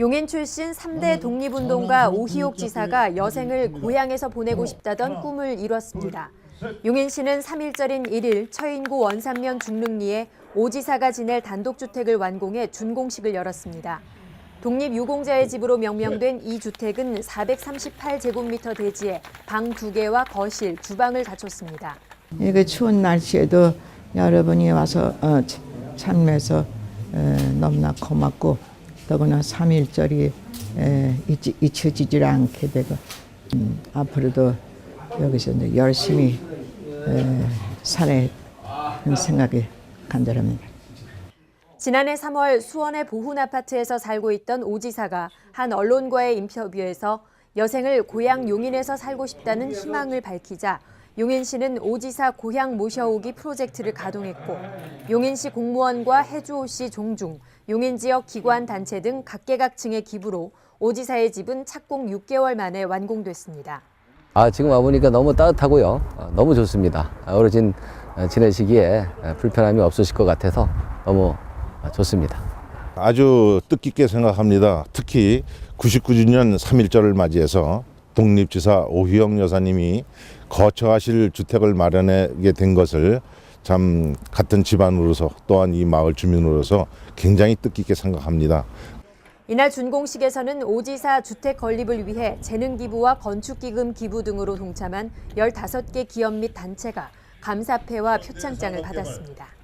용인 출신 3대 독립운동가 오희옥 지사가 여생을 고향에서 보내고 싶다던 꿈을 이뤘습니다. 용인 시는 3일절인 1일 처인구 원산면 중릉리에 오 지사가 지낼 단독주택을 완공해 준공식을 열었습니다. 독립유공자의 집으로 명명된 이 주택은 438제곱미터 대지에 방 2개와 거실, 주방을 갖췄습니다. 이게 추운 날씨에도 여러분이 와서 어, 참- 참여해서 에, 너무나 고맙고 더구나 3일절이 에, 잊- 잊혀지질 않게 되고 음, 앞으로도 여기서 이제 열심히 에, 살아야 생각이 간절합니다. 지난해 3월 수원의 보훈 아파트에서 살고 있던 오 지사가 한 언론과의 인터뷰에서 여생을 고향 용인에서 살고 싶다는 희망을 밝히자 용인시는 오 지사 고향 모셔오기 프로젝트를 가동했고 용인시 공무원과 해주오씨 종중, 용인 지역 기관 단체 등 각계각층의 기부로 오 지사의 집은 착공 6개월 만에 완공됐습니다. 아, 지금 와 보니까 너무 따뜻하고요. 어, 너무 좋습니다. 아, 어르신 어, 지내시기에 어, 불편함이 없으실 것 같아서 너무 어, 좋습니다. 아주 뜻깊게 생각합니다. 특히 99주년 3.1절을 맞이해서 독립지사 오희영 여사님이 거처하실 주택을 마련하게 된 것을 참 같은 집안으로서 또한 이 마을 주민으로서 굉장히 뜻깊게 생각합니다. 이날 준공식에서는 오지사 주택 건립을 위해 재능 기부와 건축기금 기부 등으로 동참한 15개 기업 및 단체가 감사패와 표창장을 받았습니다.